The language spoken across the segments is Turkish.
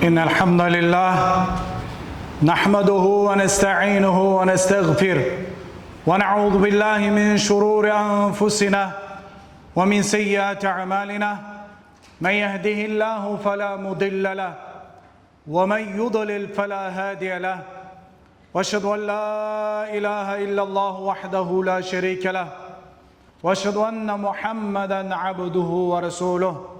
إن الحمد لله نحمده ونستعينه ونستغفره ونعوذ بالله من شرور أنفسنا ومن سيئات أعمالنا. من يهده الله فلا مضل له ومن يضلل فلا هادي له. وأشهد أن لا إله إلا الله وحده لا شريك له. وأشهد أن محمدا عبده ورسوله.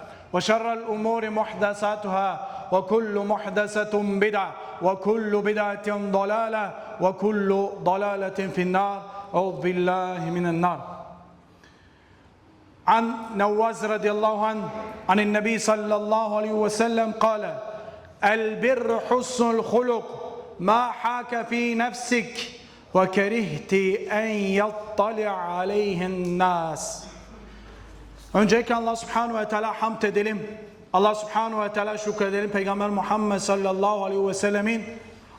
وشر الأمور محدثاتها وكل محدثة بدعة وكل بدعة ضلالة وكل ضلالة في النار. أعوذ بالله من النار. عن نواز رضي الله عنه عن النبي صلى الله عليه وسلم قال البر حسن الخلق ما حاك في نفسك وكرهت أن يطلع عليه الناس. Öncelikle Allah subhanahu ve teala hamd edelim. Allah subhanahu ve teala şükredelim. Peygamber Muhammed sallallahu aleyhi ve sellemin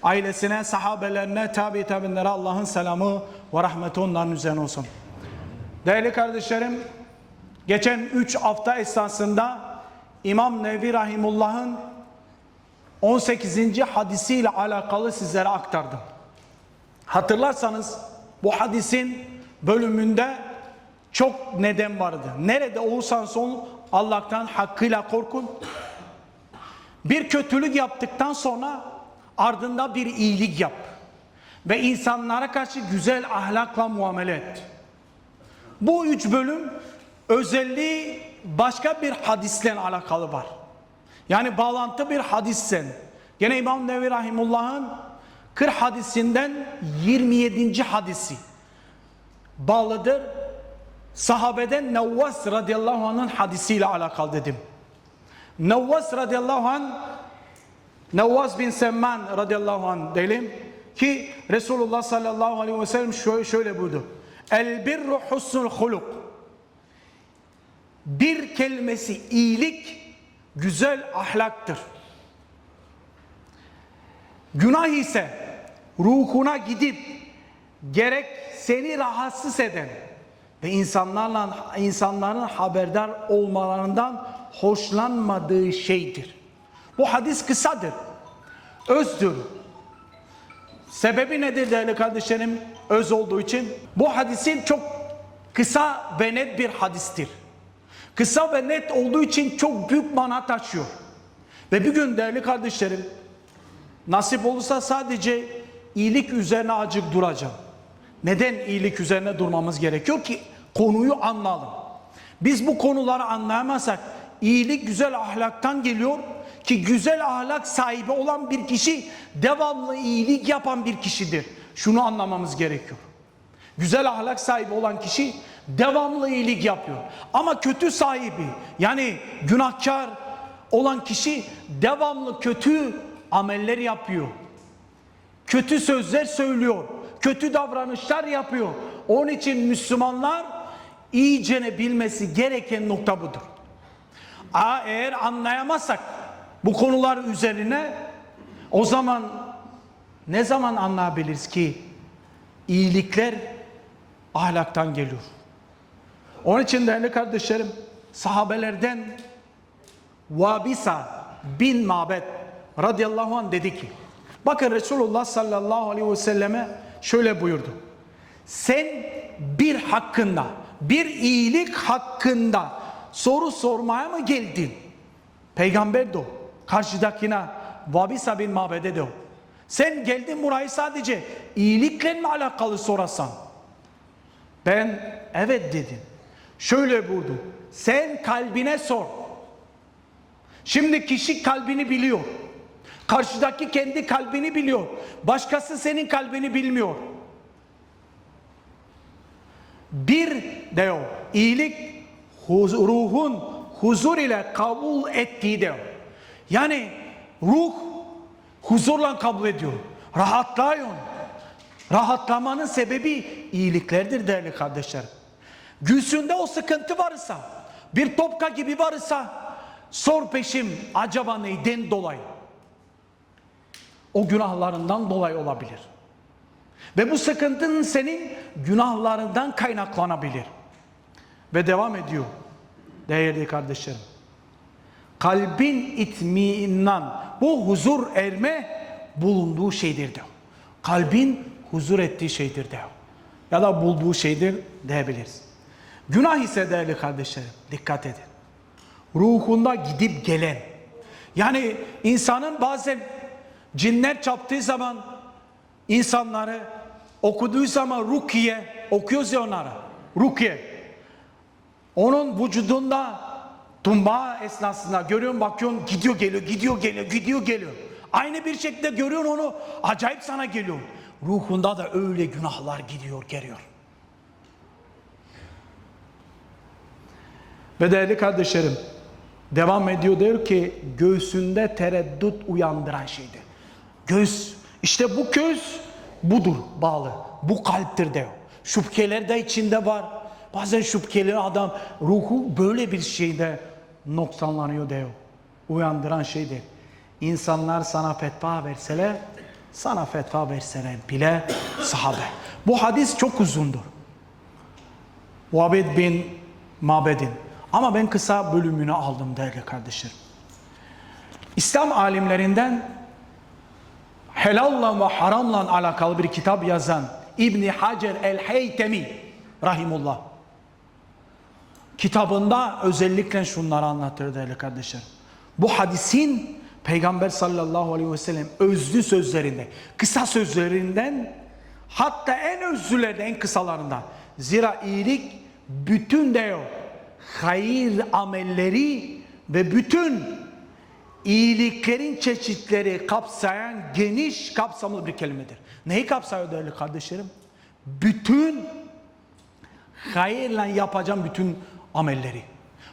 ailesine, sahabelerine, tabi tabinlere Allah'ın selamı ve rahmeti onların üzerine olsun. Değerli kardeşlerim, geçen 3 hafta esnasında İmam Nevi Rahimullah'ın 18. hadisiyle alakalı sizlere aktardım. Hatırlarsanız bu hadisin bölümünde çok neden vardı. Nerede olursanız olun Allah'tan hakkıyla korkun. Bir kötülük yaptıktan sonra ardında bir iyilik yap. Ve insanlara karşı güzel ahlakla muamele et. Bu üç bölüm özelliği başka bir hadisle alakalı var. Yani bağlantı bir hadisten. Gene İmam Nevi Rahimullah'ın 40 hadisinden 27. hadisi bağlıdır. Sahabeden Nevvas radıyallahu anh'ın hadisiyle alakalı dedim. Nevvas radıyallahu anh Nevvas bin Semman radıyallahu anh diyelim ki Resulullah sallallahu aleyhi ve sellem şöyle, şöyle buyurdu. El birru husnul huluk. Bir kelimesi iyilik güzel ahlaktır. Günah ise ruhuna gidip gerek seni rahatsız eden ve insanlarla insanların haberdar olmalarından hoşlanmadığı şeydir. Bu hadis kısadır. Özdür. Sebebi nedir değerli kardeşlerim? Öz olduğu için. Bu hadisin çok kısa ve net bir hadistir. Kısa ve net olduğu için çok büyük mana taşıyor. Ve bir gün değerli kardeşlerim nasip olursa sadece iyilik üzerine acık duracağım. Neden iyilik üzerine durmamız gerekiyor ki konuyu anlayalım. Biz bu konuları anlayamazsak iyilik güzel ahlaktan geliyor ki güzel ahlak sahibi olan bir kişi devamlı iyilik yapan bir kişidir. Şunu anlamamız gerekiyor. Güzel ahlak sahibi olan kişi devamlı iyilik yapıyor. Ama kötü sahibi yani günahkar olan kişi devamlı kötü ameller yapıyor. Kötü sözler söylüyor. Kötü davranışlar yapıyor. Onun için Müslümanlar iyicene bilmesi gereken nokta budur. Aa, eğer anlayamazsak bu konular üzerine o zaman ne zaman anlayabiliriz ki iyilikler ahlaktan geliyor. Onun için değerli kardeşlerim sahabelerden Vabisa bin Mabed radıyallahu anh dedi ki bakın Resulullah sallallahu aleyhi ve selleme şöyle buyurdu. Sen bir hakkında bir iyilik hakkında soru sormaya mı geldin? Peygamber de o. Karşıdakine Vabisa bin Mabed'e de o. Sen geldin burayı sadece iyilikle mi alakalı sorasan? Ben evet dedim. Şöyle buldum. Sen kalbine sor. Şimdi kişi kalbini biliyor. Karşıdaki kendi kalbini biliyor. Başkası senin kalbini bilmiyor. Bir diyor iyilik huz- ruhun huzur ile kabul ettiği diyor. Yani ruh huzurla kabul ediyor. Rahatlıyor. Rahatlamanın sebebi iyiliklerdir değerli kardeşlerim. Göğsünde o sıkıntı varsa, bir topka gibi varsa sor peşim acaba neyden dolayı? O günahlarından dolayı olabilir. Ve bu sıkıntının senin günahlarından kaynaklanabilir. Ve devam ediyor. Değerli kardeşlerim. Kalbin itmiinan, bu huzur erme bulunduğu şeydir diyor. Kalbin huzur ettiği şeydir diyor. Ya da bulduğu şeydir diyebiliriz. Günah ise değerli kardeşlerim, dikkat edin. Ruhunda gidip gelen. Yani insanın bazen cinler çarptığı zaman insanları okuduğu zaman rukiye okuyoruz ya onlara. Rukiye. Onun vücudunda tumba esnasında görüyorsun bakıyorsun gidiyor geliyor gidiyor geliyor gidiyor geliyor. Aynı bir şekilde görüyorsun onu acayip sana geliyor. Ruhunda da öyle günahlar gidiyor geliyor. Ve değerli kardeşlerim devam ediyor diyor ki göğsünde tereddüt uyandıran şeydir. Göğüs işte bu göğüs budur bağlı. Bu kalptir diyor. Şüpheler de içinde var. Bazen şüpheli adam ruhu böyle bir şeyde noksanlanıyor diyor. Uyandıran şeydir. İnsanlar sana fetva verseler, sana fetva verseler bile sahabe. Bu hadis çok uzundur. Vabid bin Mabed'in. Ama ben kısa bölümünü aldım değerli kardeşlerim. İslam alimlerinden helalla ve haramla alakalı bir kitap yazan İbni Hacer el-Heytemi rahimullah. Kitabında özellikle şunları anlatır değerli kardeşlerim. Bu hadisin Peygamber sallallahu aleyhi ve sellem özlü sözlerinde, kısa sözlerinden hatta en özlülerden en kısalarından. Zira iyilik bütün diyor hayır amelleri ve bütün iyiliklerin çeşitleri kapsayan geniş kapsamlı bir kelimedir. Neyi kapsıyor değerli kardeşlerim? Bütün hayırla yapacağım bütün amelleri.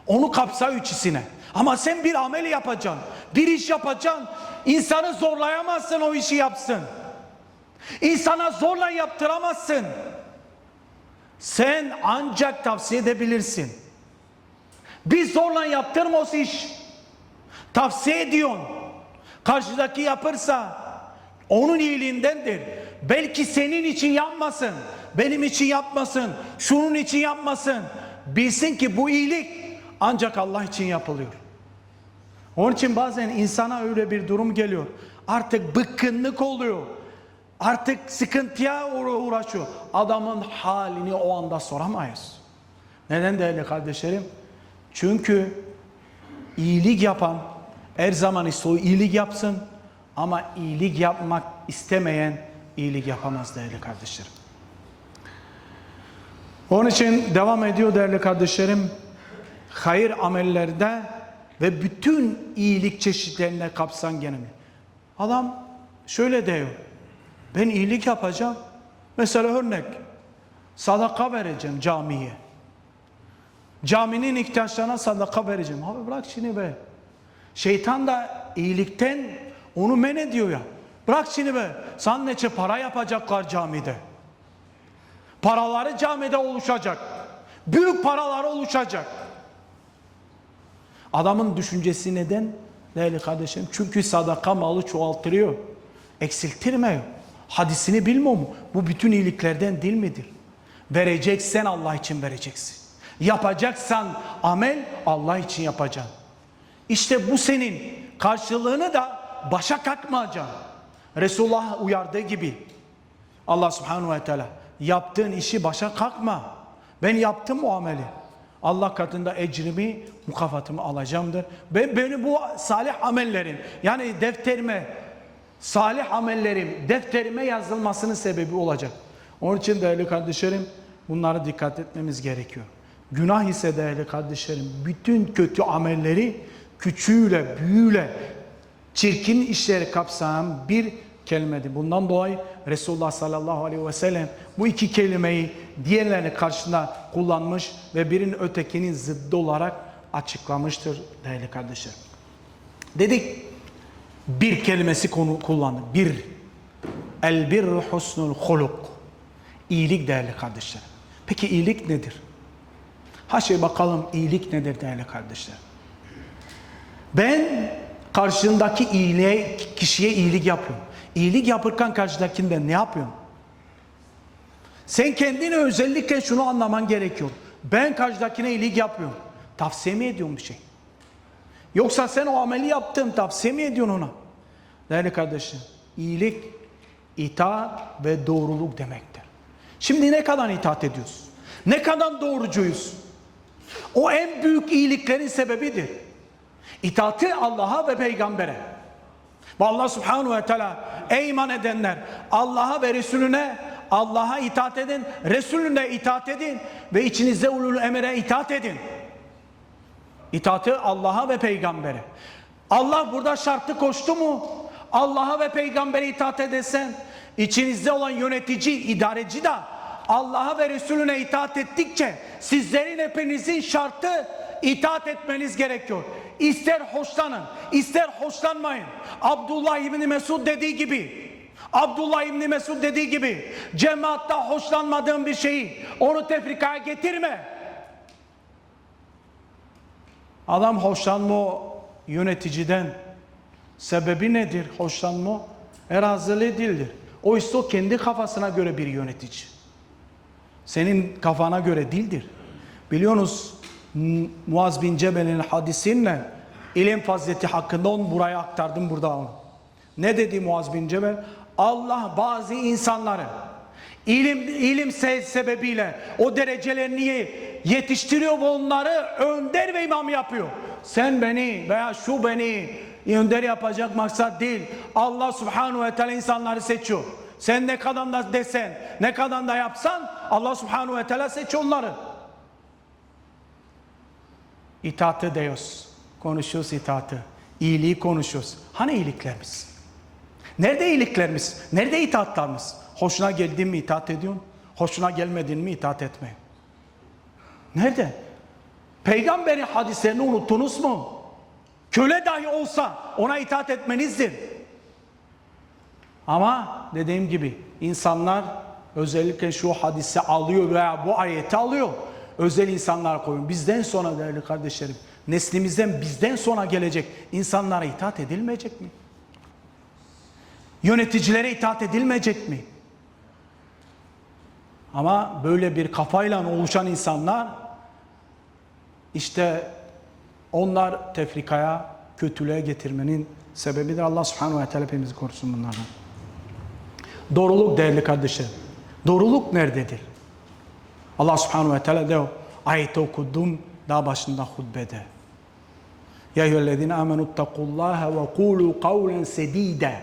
Onu kapsıyor içisine. Ama sen bir amel yapacaksın, bir iş yapacaksın. İnsanı zorlayamazsın o işi yapsın. İnsana zorla yaptıramazsın. Sen ancak tavsiye edebilirsin. Bir zorla yaptırma o iş. Tavsiye ediyorsun. Karşıdaki yapırsa onun iyiliğindendir. Belki senin için yapmasın. Benim için yapmasın. Şunun için yapmasın. Bilsin ki bu iyilik ancak Allah için yapılıyor. Onun için bazen insana öyle bir durum geliyor. Artık bıkkınlık oluyor. Artık sıkıntıya uğra- uğraşıyor. Adamın halini o anda soramayız. Neden değerli kardeşlerim? Çünkü iyilik yapan her zaman istiyor iyilik yapsın ama iyilik yapmak istemeyen iyilik yapamaz değerli kardeşlerim. Onun için devam ediyor değerli kardeşlerim. Hayır amellerde ve bütün iyilik çeşitlerine kapsan genel. Adam şöyle diyor. Ben iyilik yapacağım. Mesela örnek. Sadaka vereceğim camiye. Caminin ihtiyaçlarına sadaka vereceğim. Abi bırak şimdi be. Şeytan da iyilikten onu men ediyor ya. Bırak şimdi be. Sana neçe para yapacaklar camide. Paraları camide oluşacak. Büyük paraları oluşacak. Adamın düşüncesi neden? Değerli kardeşim. Çünkü sadaka malı çoğaltırıyor. Eksiltirmiyor. Hadisini bilmiyor mu? Bu bütün iyiliklerden değil midir? Vereceksen Allah için vereceksin. Yapacaksan amel Allah için yapacaksın. İşte bu senin karşılığını da başa kalkmayacaksın. Resulullah uyardığı gibi Allah subhanahu ve teala yaptığın işi başa kalkma. Ben yaptım o ameli. Allah katında ecrimi, mukafatımı alacağımdır. Ve beni bu salih amellerin yani defterime salih amellerim defterime yazılmasının sebebi olacak. Onun için değerli kardeşlerim Bunlara dikkat etmemiz gerekiyor. Günah ise değerli kardeşlerim bütün kötü amelleri küçüğüyle, büyüğüyle, çirkin işleri kapsayan bir kelimedir. Bundan dolayı Resulullah sallallahu aleyhi ve sellem bu iki kelimeyi diğerlerinin karşısında kullanmış ve birinin ötekinin zıddı olarak açıklamıştır değerli kardeşlerim. Dedik bir kelimesi konu kullandı. Bir. El birru husnul huluk. İyilik değerli kardeşlerim. Peki iyilik nedir? Ha şey bakalım iyilik nedir değerli kardeşlerim? Ben karşındaki iyiliğe, kişiye iyilik yapıyorum. İyilik yapırken karşıdakinden ne yapıyorum? Sen kendine özellikle şunu anlaman gerekiyor. Ben karşıdakine iyilik yapıyorum. Tavsiye mi ediyorum bir şey? Yoksa sen o ameli yaptın tavsiye mi ediyorsun ona? Değerli kardeşim, iyilik, itaat ve doğruluk demektir. Şimdi ne kadar itaat ediyoruz? Ne kadar doğrucuyuz? O en büyük iyiliklerin sebebidir. İtaati Allah'a ve peygambere. Ve Allah subhanahu ve teala ey iman edenler Allah'a ve Resulüne Allah'a itaat edin, Resulüne itaat edin ve içinizde ulul emre itaat edin. İtaati Allah'a ve peygambere. Allah burada şartı koştu mu? Allah'a ve peygambere itaat edersen içinizde olan yönetici, idareci de Allah'a ve Resulüne itaat ettikçe sizlerin hepinizin şartı itaat etmeniz gerekiyor. İster hoşlanın, ister hoşlanmayın. Abdullah İbni Mesud dediği gibi Abdullah İbni Mesud dediği gibi cemaatta hoşlanmadığın bir şeyi onu tefrikaya getirme. Adam hoşlanma yöneticiden. Sebebi nedir hoşlanma? Erazili değildir. Oysa o kendi kafasına göre bir yönetici. Senin kafana göre değildir. Biliyorsunuz Muaz bin Cebel'in hadisinle ilim fazileti hakkında onu buraya aktardım burada onu. Ne dedi Muaz bin Cebel? Allah bazı insanları ilim ilim se- sebebiyle o derecelerini yetiştiriyor ve onları önder ve imam yapıyor. Sen beni veya şu beni önder yapacak maksat değil. Allah subhanahu ve teala insanları seçiyor. Sen ne kadar da desen, ne kadar da yapsan Allah subhanahu ve teala seçiyor onları. İtaatı diyoruz. Konuşuyoruz itaatı. İyiliği konuşuyoruz. Hani iyiliklerimiz? Nerede iyiliklerimiz? Nerede itaatlarımız? Hoşuna geldin mi itaat ediyorsun? Hoşuna gelmedin mi itaat etme. Nerede? Peygamberin hadislerini unuttunuz mu? Köle dahi olsa ona itaat etmenizdir. Ama dediğim gibi insanlar özellikle şu hadisi alıyor veya bu ayeti alıyor. Özel insanlar koyun. Bizden sonra değerli kardeşlerim, neslimizden bizden sonra gelecek insanlara itaat edilmeyecek mi? Yöneticilere itaat edilmeyecek mi? Ama böyle bir kafayla oluşan insanlar işte onlar tefrikaya, kötülüğe getirmenin sebebidir. Allah subhanahu ve teala hepimizi korusun bunlardan. Doğruluk değerli kardeşlerim. Doğruluk nerededir? Allah subhanahu ve teala diyor ayeti okudum daha başında hutbede. Ya eyyühellezine amenu ittakullaha ve kulu kavlen sedide.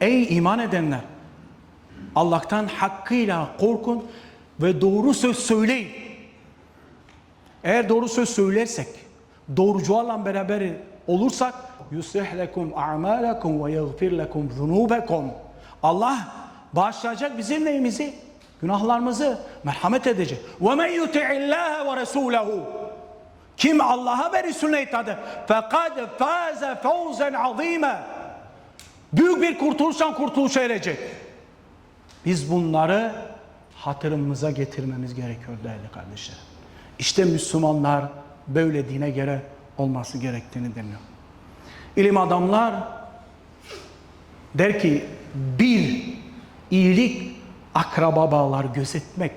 Ey iman edenler! Allah'tan hakkıyla korkun ve doğru söz söyleyin. Eğer doğru söz söylersek, doğrucularla beraber olursak yuslih lekum a'malakum ve yaghfir lekum zunubakum. Allah bağışlayacak bizim neyimizi? Günahlarımızı merhamet edecek. Men yuti'illaha ve rasulehu. Kim Allah'a ve Resulüne itaat eder, faze fawzen azîme. Büyük bir kurtuluştan kurtuluşa erecek. Biz bunları hatırımıza getirmemiz gerekiyor değerli kardeşlerim. İşte Müslümanlar böyle dine göre olması gerektiğini deniyor. İlim adamlar der ki bir iyilik akraba bağlar gözetmek,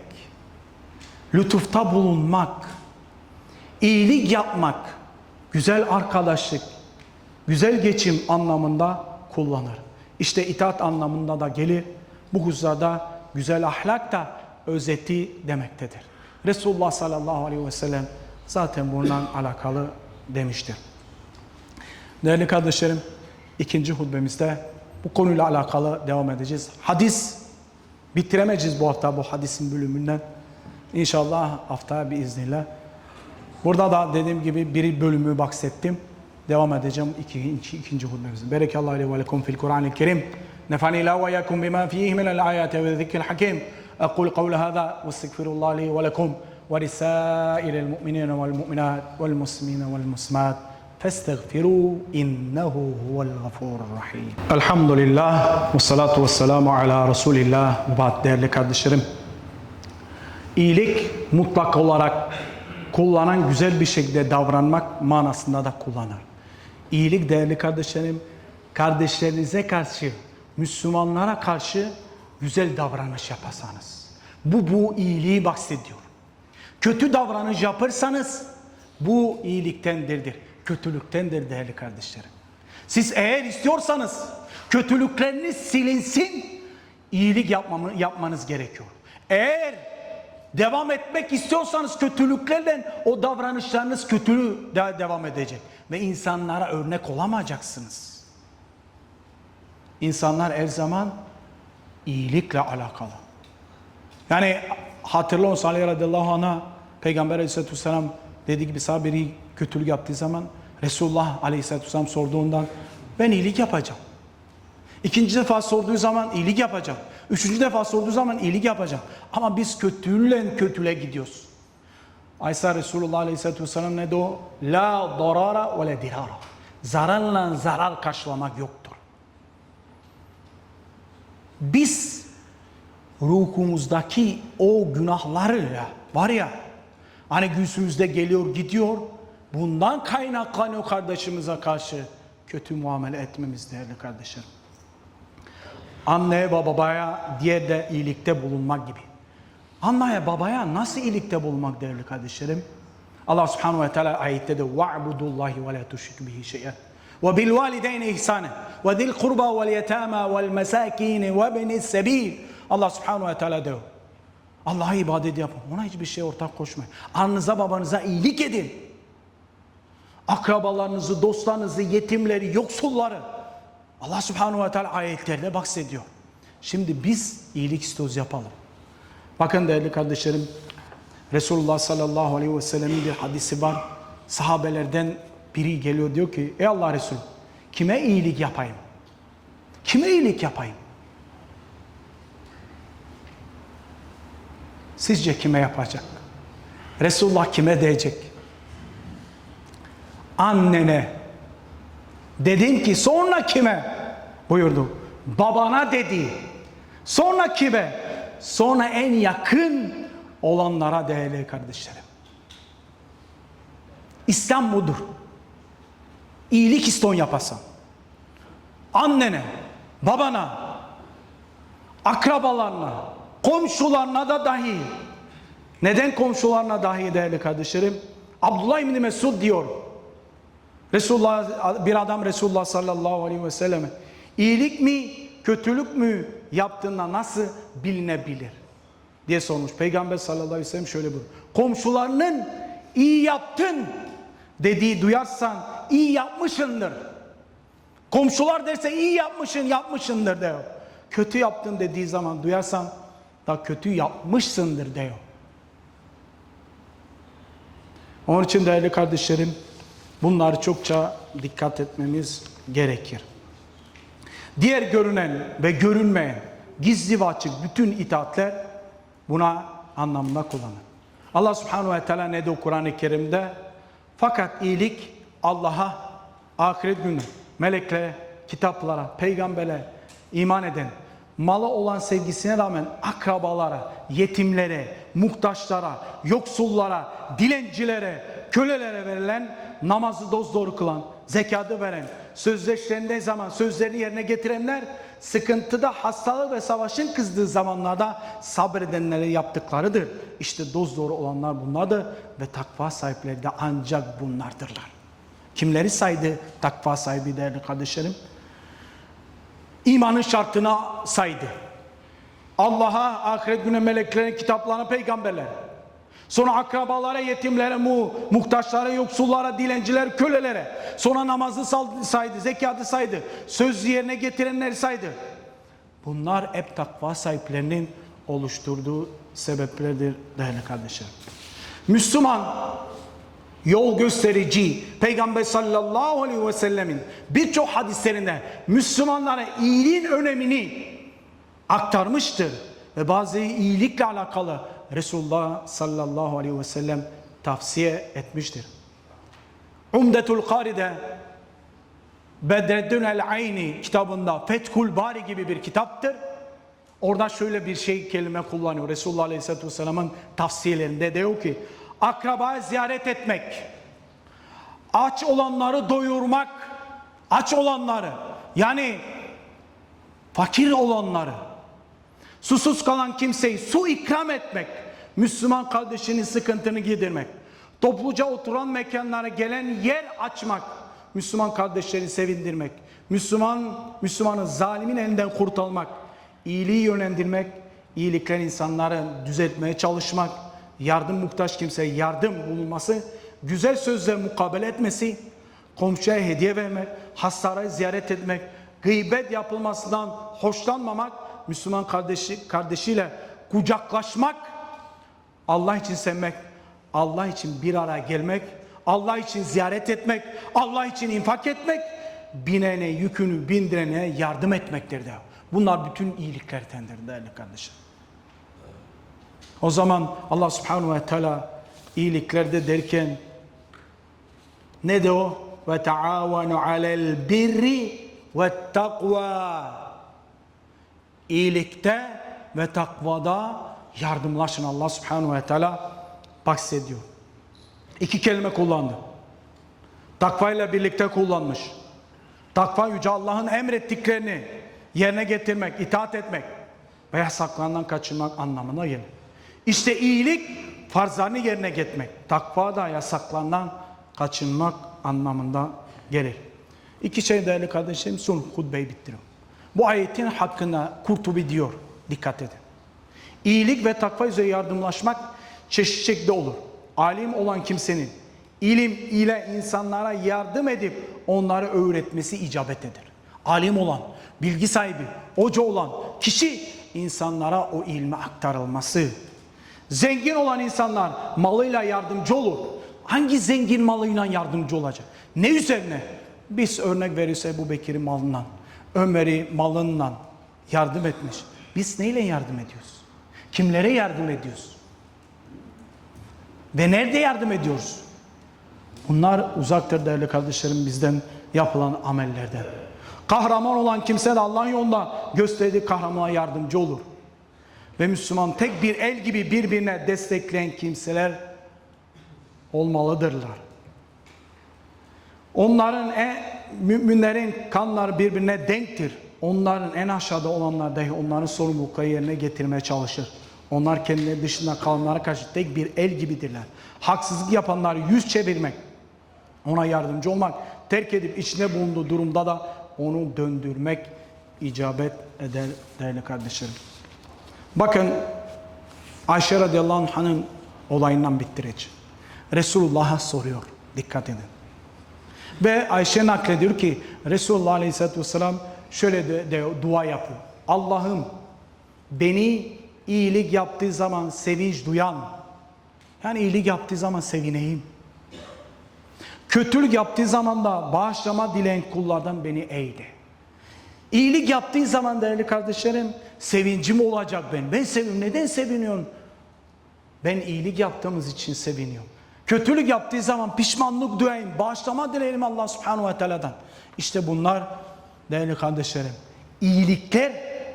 lütufta bulunmak, iyilik yapmak, güzel arkadaşlık, güzel geçim anlamında kullanır. İşte itaat anlamında da gelir. Bu hususlarda güzel ahlak da özeti demektedir. Resulullah sallallahu aleyhi ve sellem zaten bundan alakalı demiştir. Değerli kardeşlerim, ikinci hutbemizde bu konuyla alakalı devam edeceğiz. Hadis Bitiremeyeceğiz bu hafta bu hadisin bölümünden. İnşallah haftaya bir iznillah. Burada da dediğim gibi bir bölümü bahsettim. Devam edeceğim ikinci, ikinci hutbemizin. Berekallahu aleyhi ve lekum fil Kur'an-ı Kerim. نفعني الله وإياكم بما فيه من الآيات والذكر الحكيم أقول قول هذا واستغفر الله لي ولكم ولسائر المؤمنين والمؤمنات والمسلمين والمسلمات فاستغفروا إنه هو الغفور الرحيم الحمد لله والصلاة والسلام على رسول الله وبعد değerli kardeşlerim İyilik mutlak olarak kullanan güzel bir şekilde davranmak manasında da kullanır. İyilik değerli kardeşlerim, kardeşlerinize karşı, Müslümanlara karşı güzel davranış yaparsanız. Bu bu iyiliği bahsediyor. Kötü davranış yaparsanız bu iyiliktendirdir, kötülüktendir değerli kardeşlerim. Siz eğer istiyorsanız kötülükleriniz silinsin, iyilik yapmanız gerekiyor. Eğer devam etmek istiyorsanız kötülüklerle o davranışlarınız kötülüğü de devam edecek. Ve insanlara örnek olamayacaksınız. İnsanlar her zaman iyilikle alakalı. Yani hatırlayın Salih radıyallahu anh'a Peygamber aleyhissalatü vesselam dediği gibi sağ biri kötülük yaptığı zaman Resulullah aleyhissalatü vesselam sorduğundan ben iyilik yapacağım. İkinci defa sorduğu zaman iyilik yapacağım. Üçüncü defa sorduğu zaman iyilik yapacağım. Ama biz kötüyle kötüle gidiyoruz. Aysa Resulullah Aleyhisselatü Vesselam ne de o? La darara ve le dirara. Zararla zarar karşılamak yoktur. Biz ruhumuzdaki o günahları var ya hani gözümüzde geliyor gidiyor bundan kaynaklanıyor kardeşimize karşı kötü muamele etmemiz değerli kardeşlerim anneye ve babaya diğer de iyilikte bulunmak gibi. Anneye babaya nasıl iyilikte bulunmak değerli kardeşlerim? Allah subhanahu ve teala ayette de وَعْبُدُوا اللّٰهِ وَلَا تُشْرِكُ بِهِ شَيْئًا وَبِالْوَالِدَيْنِ إِحْسَانًا وَذِي الْقُرْبَى وَالْيَتَامَى وَالْمَسَاكِينِ وَابْنِ السَّبِيلِ Allah subhanahu ve teala diyor. Allah'a ibadet yapın. Ona hiçbir şey ortak koşmayın. Annenize babanıza iyilik edin. Akrabalarınızı, dostlarınızı, yetimleri, yoksulları Allah subhanahu ve teala ayetlerle bahsediyor. Şimdi biz iyilik istiyoruz yapalım. Bakın değerli kardeşlerim Resulullah sallallahu aleyhi ve sellemin bir hadisi var. Sahabelerden biri geliyor diyor ki ey Allah Resulü kime iyilik yapayım? Kime iyilik yapayım? Sizce kime yapacak? Resulullah kime diyecek? Annene, Dedim ki sonra kime? Buyurdu. Babana dedi. Sonra kime? Sonra en yakın olanlara değerli kardeşlerim. İslam budur. İyilik istiyorsun yapasan. Annene, babana, akrabalarına, komşularına da dahi. Neden komşularına dahi değerli kardeşlerim? Abdullah İbni Mesud diyor. Resulullah bir adam Resulullah sallallahu aleyhi ve selleme iyilik mi kötülük mü yaptığında nasıl bilinebilir diye sormuş. Peygamber sallallahu aleyhi ve sellem şöyle buyuruyor. Komşularının iyi yaptın dediği duyarsan iyi yapmışındır. Komşular derse iyi yapmışın yapmışındır diyor. Kötü yaptın dediği zaman duyarsan da kötü yapmışsındır diyor. Onun için değerli kardeşlerim Bunlar çokça dikkat etmemiz gerekir. Diğer görünen ve görünmeyen gizli ve açık bütün itaatler buna anlamda kullanır. Allah subhanahu ve teala ne diyor Kur'an-ı Kerim'de? Fakat iyilik Allah'a, ahiret günü, meleklere, kitaplara, peygamberlere iman eden, mala olan sevgisine rağmen akrabalara, yetimlere, muhtaçlara, yoksullara, dilencilere, kölelere verilen namazı dozdoğru kılan, zekatı veren, sözleşlerinde zaman sözlerini yerine getirenler, sıkıntıda, hastalık ve savaşın kızdığı zamanlarda sabredenlere yaptıklarıdır. İşte dozdoğru olanlar bunlardır ve takva sahipleri de ancak bunlardırlar. Kimleri saydı takva sahibi değerli kardeşlerim? İmanın şartına saydı. Allah'a, ahiret günü meleklerin, kitaplarına, peygamberler. Sonra akrabalara, yetimlere, mu, muhtaçlara, yoksullara, dilencilere, kölelere. Sonra namazı saydı, zekatı saydı. Söz yerine getirenleri saydı. Bunlar hep takva sahiplerinin oluşturduğu sebeplerdir değerli kardeşlerim. Müslüman yol gösterici Peygamber sallallahu aleyhi ve sellemin birçok hadislerinde Müslümanlara iyiliğin önemini aktarmıştır. Ve bazı iyilikle alakalı Resulullah sallallahu aleyhi ve sellem tavsiye etmiştir. Umdetul Kari'de Bedreddin el-Ayni kitabında Fethul Bari gibi bir kitaptır. Orada şöyle bir şey kelime kullanıyor. Resulullah Aleyhisselatü Vesselam'ın tavsiyelerinde diyor ki akrabaya ziyaret etmek, aç olanları doyurmak, aç olanları yani fakir olanları, susuz kalan kimseyi su ikram etmek, Müslüman kardeşinin sıkıntını gidermek, topluca oturan mekanlara gelen yer açmak, Müslüman kardeşleri sevindirmek, Müslüman Müslümanı zalimin elinden kurtarmak, iyiliği yönlendirmek, iyilikler insanları düzeltmeye çalışmak, yardım muhtaç kimseye yardım bulunması, güzel sözle mukabele etmesi, komşuya hediye vermek, hastaları ziyaret etmek, gıybet yapılmasından hoşlanmamak, Müslüman kardeşi kardeşiyle kucaklaşmak, Allah için sevmek, Allah için bir araya gelmek, Allah için ziyaret etmek, Allah için infak etmek, binene yükünü bindirene yardım etmektir de. Bunlar bütün iyiliklerdendir değerli kardeşim. O zaman Allah subhanahu ve teala iyiliklerde derken ne de o? Ve taavenu alel birri ve takva. İyilikte ve takvada yardımlaşın Allah subhanahu ve teala bahsediyor. İki kelime kullandı. Takva ile birlikte kullanmış. Takva yüce Allah'ın emrettiklerini yerine getirmek, itaat etmek ve yasaklarından kaçınmak anlamına gelir. İşte iyilik farzlarını yerine getirmek. Takva da yasaklarından kaçınmak anlamında gelir. İki şey değerli kardeşlerim son hutbeyi bittiriyorum. Bu ayetin hakkında Kurtubi diyor. Dikkat edin. İyilik ve takva üzere yardımlaşmak çeşit çeşitli olur. Alim olan kimsenin ilim ile insanlara yardım edip onları öğretmesi icabet eder. Alim olan, bilgi sahibi, hoca olan kişi insanlara o ilmi aktarılması. Zengin olan insanlar malıyla yardımcı olur. Hangi zengin malıyla yardımcı olacak? Ne üzerine? Biz örnek verirse bu Bekir'in malından, Ömer'i malından yardım etmiş. Biz neyle yardım ediyoruz? Kimlere yardım ediyoruz? Ve nerede yardım ediyoruz? Bunlar uzaktır değerli kardeşlerim bizden yapılan amellerden. Kahraman olan kimse de Allah'ın yolunda gösterdiği kahramana yardımcı olur. Ve Müslüman tek bir el gibi birbirine destekleyen kimseler olmalıdırlar. Onların en, müminlerin kanları birbirine denktir. Onların en aşağıda olanlar dahi onların sorumlulukları yerine getirmeye çalışır. Onlar kendileri dışında kalanlara karşı tek bir el gibidirler. Haksızlık yapanlar yüz çevirmek, ona yardımcı olmak, terk edip içinde bulunduğu durumda da onu döndürmek icabet eder değerli kardeşlerim. Bakın Ayşe radıyallahu anh'ın olayından bittireç. Resulullah'a soruyor. Dikkat edin. Ve Ayşe naklediyor ki Resulullah aleyhissalatü vesselam şöyle de, de dua yapıyor. Allah'ım beni iyilik yaptığı zaman sevinç duyan, yani iyilik yaptığı zaman sevineyim. Kötülük yaptığı zaman da bağışlama dileyen kullardan beni eyle. İyilik yaptığı zaman değerli kardeşlerim sevincim olacak ben. Ben sevim. Neden seviniyorum? Ben iyilik yaptığımız için seviniyorum. Kötülük yaptığı zaman pişmanlık duyayım, bağışlama dileyelim Allah subhanahu ve teala'dan. İşte bunlar değerli kardeşlerim. iyilikler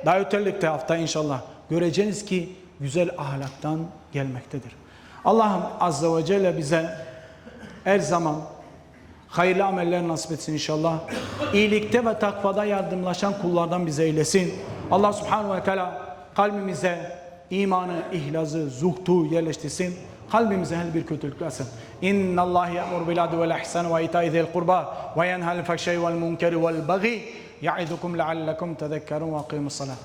daha ötelikte hafta inşallah göreceğiniz ki güzel ahlaktan gelmektedir. Allah'ım azze ve celle bize her zaman hayırlı ameller nasip etsin inşallah. İyilikte ve takvada yardımlaşan kullardan bize eylesin. Allah subhanahu ve teala kalbimize imanı, ihlazı, zuhtu yerleştirsin. Kalbimize her bir kötülük versin. İnna Allah ya'mur bil adli vel ihsan ve ita'i zil kurba ve yenha'l fahşai vel munkeri vel baghi ya'idukum leallekum tezekkerun ve akimus salat.